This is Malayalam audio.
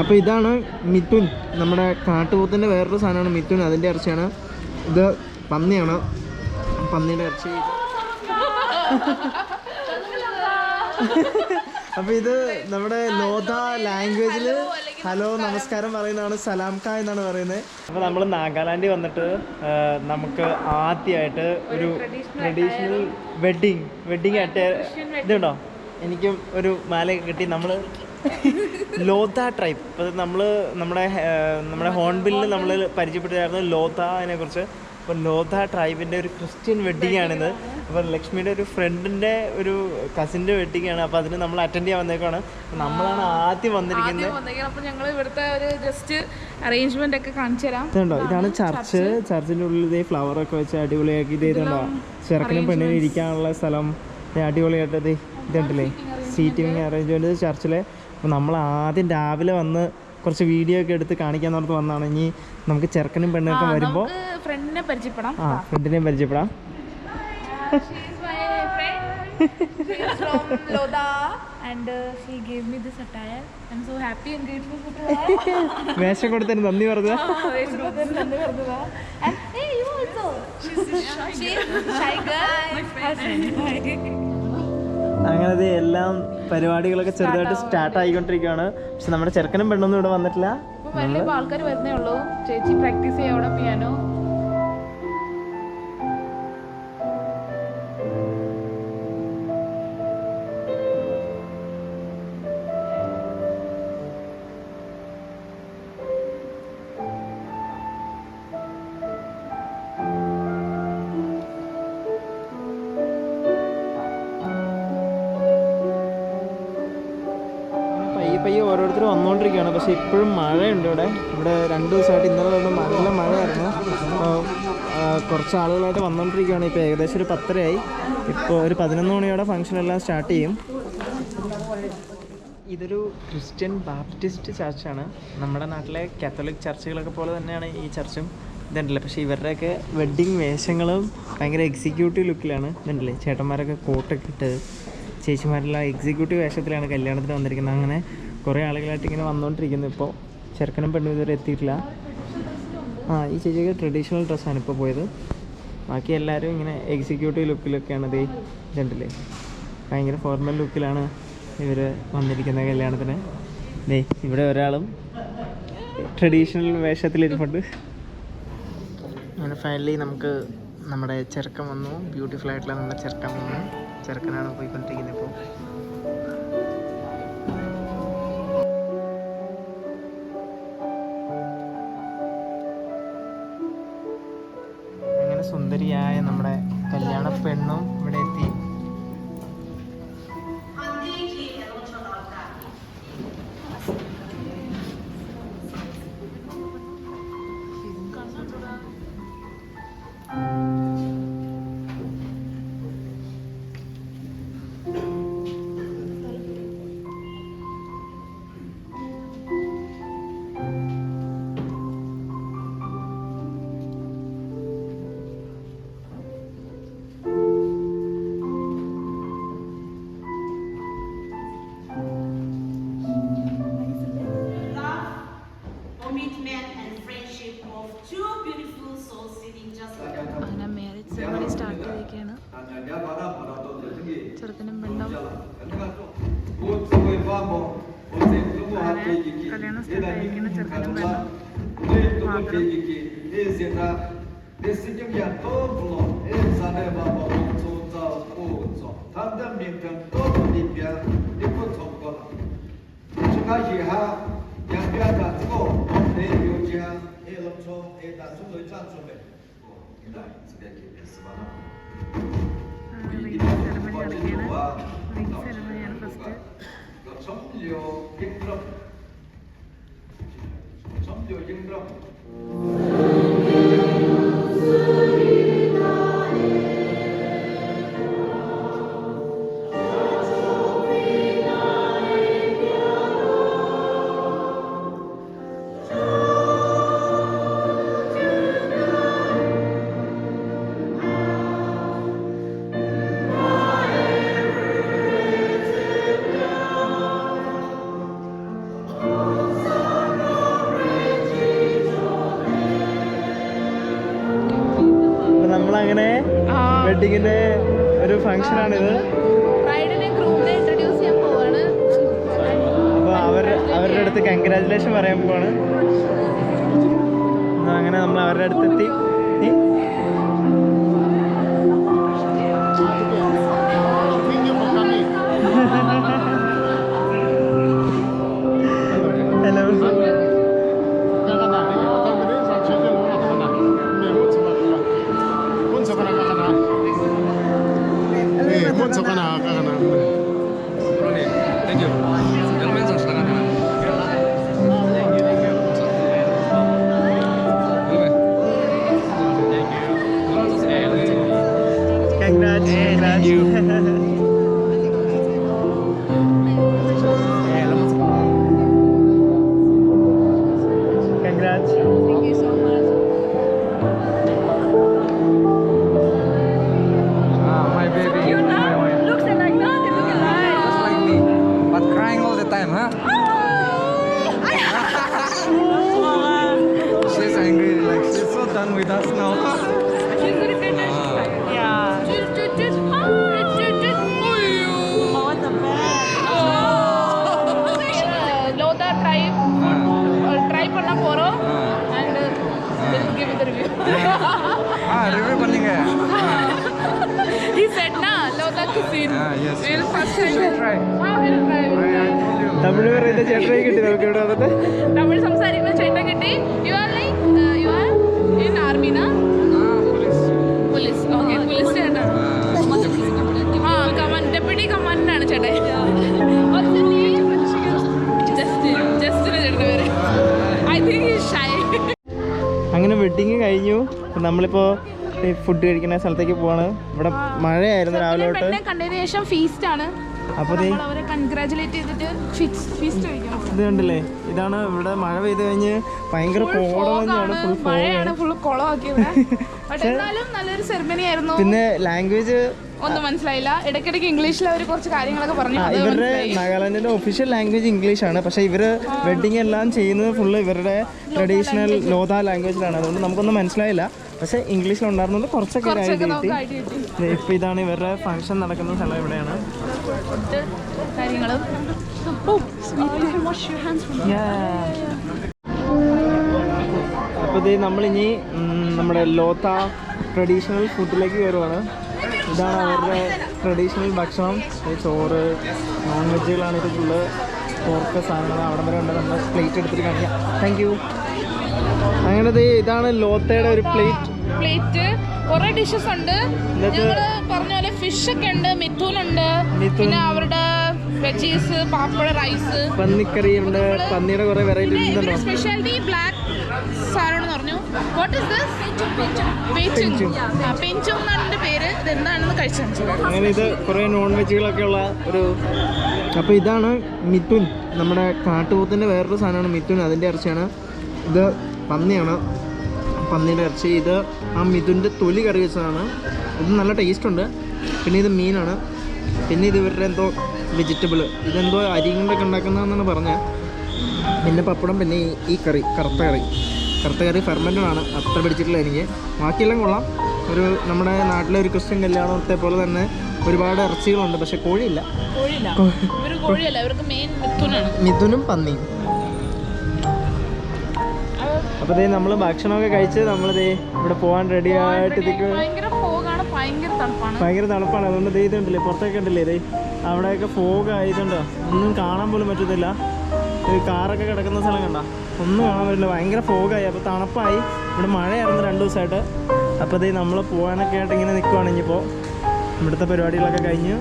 അപ്പോൾ ഇതാണ് മിഥുൻ. നമ്മുടെ കാട്ടുപോത്തിന്റെ വേറൊരു സാധനമാണ് മിഥുൻ. അതിന്റെ ഇറച്ചിയാണ്. ഇത് പന്നിയാണ്. പന്നിയുടെ ഇറച്ചി. അപ്പോൾ ഇത് നമ്മുടെ ലോധ ലാംഗ്വേജിൽ ഹലോ നമസ്കാരം പറയുന്നതാണ് സലാംക എന്നാണ് പറയുന്നത്. അപ്പോൾ നമ്മൾ നാഗാലാൻഡിൽ വന്നിട്ട് നമുക്ക് ആദ്യമായിട്ട് ഒരു ട്രഡീഷണൽ വെഡ്ഡിങ് വെഡ്ഡിങ് ആയിട്ട് ഇതുണ്ടോ? എനിക്കും ഒരു മാലയൊക്കെ കിട്ടി. നമ്മൾ ലോത്ത ട്രൈബ് അത് നമ്മൾ നമ്മുടെ നമ്മുടെ ഹോൺബില്ലിൽ നമ്മൾ പരിചയപ്പെട്ടായിരുന്നു ലോത്തനെ കുറിച്ച്. അപ്പോൾ ലോത്ത ട്രൈബിന്റെ ഒരു ക്രിസ്ത്യൻ വെഡ്ഡിങ് ആണിത് അപ്പോൾ ലക്ഷ്മിയുടെ ഒരു ഫ്രണ്ടിന്റെ ഒരു കസിന്റെ വെഡ്ഡിംഗ് ആണ്. അപ്പോൾ അതിന് നമ്മൾ അറ്റൻഡ് ചെയ്യാൻ വന്നേക്കാണ് നമ്മളാണ് ആദ്യം വന്നിരിക്കുന്നത്. അപ്പോൾ ഞങ്ങൾ ഇവിടുത്തെ ഒരു ജസ്റ്റ് അറേഞ്ച്മെന്റ് ഒക്കെ കാണിച്ചു തരാം. ഇതുണ്ടോ? ഇതാണ് ചർച്ച് ചർച്ചിന്റെ ഉള്ളിൽ ഇതേ ഫ്ലവർ ഒക്കെ വെച്ച് അടിപൊളിയാക്കി ഇത് ഇതുണ്ടോ? ചെറുക്കനും പെണ്ണിനും ഇരിക്കാനുള്ള സ്ഥലം. അടിപൊളിയായിട്ട് ഇത് ഇതുണ്ടല്ലേ? സീറ്റിംഗ് അറേഞ്ച്മെന്റ് ചർച്ചിലെ അപ്പോൾ നമ്മൾ ആദ്യം രാവിലെ വന്ന് കുറച്ച് വീഡിയോ ഒക്കെ എടുത്ത് കാണിക്കാൻ നടത്തു വന്നാണ്. ഇനി നമുക്ക് ചെറുക്കനും പെണ്ണും ഒക്കെ വരുമ്പോൾ ആ ഫ്രണ്ടിനെയും പരിചയപ്പെടാം. വേഷം കൊടുത്തു നന്ദി പറഞ്ഞു അങ്ങനെ എല്ലാം പരിപാടികളൊക്കെ ചെറുതായിട്ട് സ്റ്റാർട്ട് ആയിക്കൊണ്ടിരിക്കുകയാണ്. പക്ഷെ നമ്മുടെ ചെറുക്കനും പെണ്ണൊന്നും ഇവിടെ വന്നിട്ടില്ല. ആൾക്കാർ വരുന്നേ ഉള്ളൂ. ചേച്ചി പ്രാക്ടീസ് ചെയ്യാം പിയാനോ പയ്യെ പയ്യെ ഓരോരുത്തർ വന്നുകൊണ്ടിരിക്കുകയാണ് പക്ഷേ ഇപ്പോഴും മഴയുണ്ട് ഇവിടെ. ഇവിടെ രണ്ട് ദിവസമായിട്ട് ഇന്നലെ തൊട്ട് നല്ല മഴയായിരുന്നു. കുറച്ച് ആളുകളായിട്ട് വന്നുകൊണ്ടിരിക്കുകയാണ് ഇപ്പോൾ ഏകദേശം ഒരു പത്തരയായി. ഇപ്പോൾ ഒരു പതിനൊന്ന് മണിയോടെ ഫംഗ്ഷൻ എല്ലാം സ്റ്റാർട്ട് ചെയ്യും. ഇതൊരു ക്രിസ്ത്യൻ ബാപ്റ്റിസ്റ്റ് ചർച്ചാണ്. നമ്മുടെ നാട്ടിലെ കാത്തലിക് ചർച്ചുകളൊക്കെ പോലെ തന്നെയാണ് ഈ ചർച്ചും ഇതുണ്ടല്ലേ? പക്ഷേ ഇവരുടെയൊക്കെ വെഡ്ഡിങ് വേഷങ്ങളും ഭയങ്കര എക്സിക്യൂട്ടീവ് ലുക്കിലാണ് ഇതുണ്ടല്ലേ? ചേട്ടന്മാരൊക്കെ കോട്ടൊക്കെ ഇട്ട് ചേച്ചിമാരെല്ലാം എക്സിക്യൂട്ടീവ് വേഷത്തിലാണ് കല്യാണത്തിന് വന്നിരിക്കുന്നത്. അങ്ങനെ കുറേ ആളുകളായിട്ട് ഇങ്ങനെ വന്നുകൊണ്ടിരിക്കുന്നു ഇപ്പോൾ ചെറുക്കനും പെണ്ണും ഇതുവരെ എത്തിയിട്ടില്ല. ആ ഈ ചേച്ചിക്ക് ട്രഡീഷണൽ ഡ്രസ്സാണ് ഇപ്പോൾ പോയത്. ബാക്കി എല്ലാവരും ഇങ്ങനെ എക്സിക്യൂട്ടീവ് ലുക്കിലൊക്കെയാണ് ഇത് ഇതുണ്ടല്ലേ. ഭയങ്കര ഫോർമൽ ലുക്കിലാണ് ഇവർ വന്നിരിക്കുന്നത് കല്യാണത്തിന്. ദേ ഇവിടെ ഒരാളും ട്രഡീഷണൽ വേഷത്തിലിരിപ്പുണ്ട്. അങ്ങനെ ഫൈനലി നമുക്ക് നമ്മുടെ ചെറുക്കൻ വന്നു. ബ്യൂട്ടിഫുൾ ആയിട്ടുള്ള നമ്മുടെ ചെറുക്കൻ വന്നു. ചെറുക്കനാണ് പോയിക്കൊണ്ടിരിക്കുന്നത് ഇപ്പോൾ of two beautiful souls sitting just like അങ്ങനെ മാരേജ് സെറമണി സ്റ്റാർട്ട് ചെയ്തിരിക്കുകയാണ് ചെറുക്കനും പെണ്ണും. കല്യാണം സ്റ്റാർട്ട് ആയിരിക്കുന്ന ചെറുക്കനും പെണ്ണും. 엄청 일단 좀 넓지 않죠? 점요 갱드럼 점요 갱드럼 നമ്മളങ്ങനെ വെഡിങ്ങിന്റെ ഒരു ഫംഗ്ഷൻ ആണിത്. അപ്പോൾ അവർ അവരുടെ അടുത്ത് കൺഗ്രാറ്റുലേഷൻ പറയാൻ പോവാണ്. അങ്ങനെ നമ്മൾ അവരുടെ അടുത്തെത്തി She's angry, like she's so done with us now. Yeah. Ah, chut, chut, like to see. Ah, yes. We'll first time we'll try. Ah, we'll try. We'll try. Tamil പറയുന്ന ചേട്ടനെ കിട്ടി നമുക്ക് ഇവിടെ വന്നിട്ട്. തമിഴ് സംസാരിക്കുന്ന ah, ah. ചേട്ടൻ കിട്ടി. You are like you are in army നാ പോലീസ് പോലീസ് ഓക്കെ പോലീസ് ചേട്ടാ ആ കമാൻ ഡെപ്യൂട്ടി കമാൻഡാണ് ചേട്ടൻ. അങ്ങനെ വെഡിങ് കഴിഞ്ഞു. നമ്മളിപ്പോൾ ഫുഡ് കഴിക്കുന്ന സ്ഥലത്തേക്ക് പോവാണ്. ഇവിടെ മഴയായിരുന്നു രാവിലെ തൊട്ട്. കണ്ടതിന് ശേഷം ഫീസ്റ്റ് ആണ്. അപ്പോൾ ഇത് കണ്ടില്ലേ? ഇതാണ് ഇവിടെ മഴ പെയ്ത് കഴിഞ്ഞ് ഭയങ്കര കോടമഞ്ഞാണ് ഫുൾ കുളമാക്കിയത് പിന്നെ ലാംഗ്വേജ് ഒന്നും മനസ്സിലായില്ല. ഇടയ്ക്കിടയ്ക്ക് ഇംഗ്ലീഷിൽ അവർ കുറച്ച് കാര്യങ്ങളൊക്കെ പറഞ്ഞു ഇവരുടെ നാഗാലാൻഡിന്റെ ഒഫീഷ്യൽ ലാംഗ്വേജ് ഇംഗ്ലീഷ് ആണ്. പക്ഷേ ഇവർ വെഡിങ് എല്ലാം ചെയ്യുന്നത് ഫുള്ള് ഇവരുടെ ട്രഡീഷണൽ ലോധ ലാംഗ്വേജിലാണ് അതുകൊണ്ട് നമുക്കൊന്നും മനസ്സിലായില്ല. പക്ഷേ ഇംഗ്ലീഷിൽ ഉണ്ടായിരുന്നത് കുറച്ചൊക്കെ ഒരു ഐഡിയ കിട്ടി. ഇപ്പൊ ഇതാണ് ഇവരുടെ ഫംഗ്ഷൻ നടക്കുന്ന സ്ഥലം ഇവിടെയാണ്. അപ്പോൾ ഇത് നമ്മളിനി നമ്മുടെ ലോത്ത ട്രഡീഷണൽ ഫുഡിലേക്ക് കയറുവാണ് ഇതാണ് അവരുടെ ട്രഡീഷണൽ ഭക്ഷണം. ചോറ് നോൺ വെജുകളാണ് ഇത് ഫുള്ള് പോർക്ക് സാധനങ്ങൾ അവിടെ വരെ ഉണ്ട്. നമ്മൾ പ്ലേറ്റ് എടുത്തിട്ട് കാണിക്കാം. താങ്ക് യു അങ്ങനെ ദേ ഇതാണ് ലോത്തയുടെ ഒരു പ്ലേറ്റ് പ്ലേറ്റ് കുറെ ഡിഷസ് ഉണ്ട്. ഞങ്ങൾ പറഞ്ഞ പോലെ ഫിഷ് ഒക്കെ ഉണ്ട് മിഥുൻ ഉണ്ട്. പിന്നെ അവരുടെ വെജീസ് പാപ്പട റൈസ് പന്നിക്കറി ഉണ്ട്. പന്നിയുടെ കുറേ വെറൈറ്റി സ്പെഷ്യാലിറ്റി ബ്ലാക്ക് സാരോട് പറഞ്ഞു. വാട്ട് ഇസ് ദിസ് പെഞ്ചും. പെഞ്ചും എന്നാണ് പേര് ഇത് എന്താണെന്ന് കഴിച്ചു അങ്ങനെ ഇത് കുറേ നോൺ വെജുകളൊക്കെ ഉള്ള ഒരു അപ്പോൾ ഇതാണ് മിഥുൻ നമ്മുടെ കാട്ടുപോത്തിന്റെ വേറൊരു സാധനമാണ് മിഥുൻ അതിന്റെ ഇറച്ചിയാണ്. ഇത് പന്നിയാണ്. പന്നിയുടെ ഇറച്ചി. ഇത് ആ മിഥുന്റെ തൊലി കറി വെച്ചതാണ്. ഇത് നല്ല ടേസ്റ്റ് ഉണ്ട്. പിന്നെ ഇത് മീനാണ്. പിന്നെ ഇത് ഇവരുടെ എന്തോ വെജിറ്റബിൾ ഇതെന്തോ അരി കൊണ്ടൊക്കെ ഉണ്ടാക്കുന്നതെന്നാണ് പറഞ്ഞത്. പിന്നെ പപ്പടം പിന്നെ ഈ- കറി കറുത്ത കറി. കറുത്ത കറി ഫെർമെന്റഡ് ആണ്. അത്ര പിടിച്ചിട്ടില്ല എനിക്ക്. ബാക്കിയെല്ലാം കൊള്ളാം. ഒരു നമ്മുടെ നാട്ടിലെ ഒരു ക്രിസ്ത്യൻ കല്യാണത്തെ പോലെ തന്നെ ഒരുപാട് ഇറച്ചികളുണ്ട് പക്ഷെ കോഴിയില്ല. മിഥുനും പന്നിയും. അപ്പോൾ ദേ നമ്മൾ ഭക്ഷണമൊക്കെ കഴിച്ച് നമ്മൾ ദേ ഇവിടെ പോവാൻ റെഡി ആയിട്ട് ഭയങ്കര തണുപ്പാണ്. ഭയങ്കര തണുപ്പാണ്. അതുകൊണ്ട് ദേ ഇതുണ്ടല്ലേ പുറത്തൊക്കെ ഉണ്ടല്ലേ ദേ? അവിടെയൊക്കെ ഫോഗ് ആയതുണ്ടോ ഒന്നും കാണാൻ പോലും പറ്റത്തില്ല. ഈ കാറൊക്കെ കിടക്കുന്ന സ്ഥലം കണ്ട. ഒന്നും കാണാൻ പറ്റില്ല. ഭയങ്കര ഫോഗായി. അപ്പോൾ തണുപ്പായി. ഇവിടെ മഴയായിരുന്നു രണ്ട് ദിവസമായിട്ട്. അപ്പോൾ ദേ നമ്മൾ പോകാനൊക്കെ ആയിട്ട് ഇങ്ങനെ നിൽക്കുവാണ് ഇനിയിപ്പോൾ ഇവിടുത്തെ പരിപാടികളൊക്കെ കഴിഞ്ഞ്.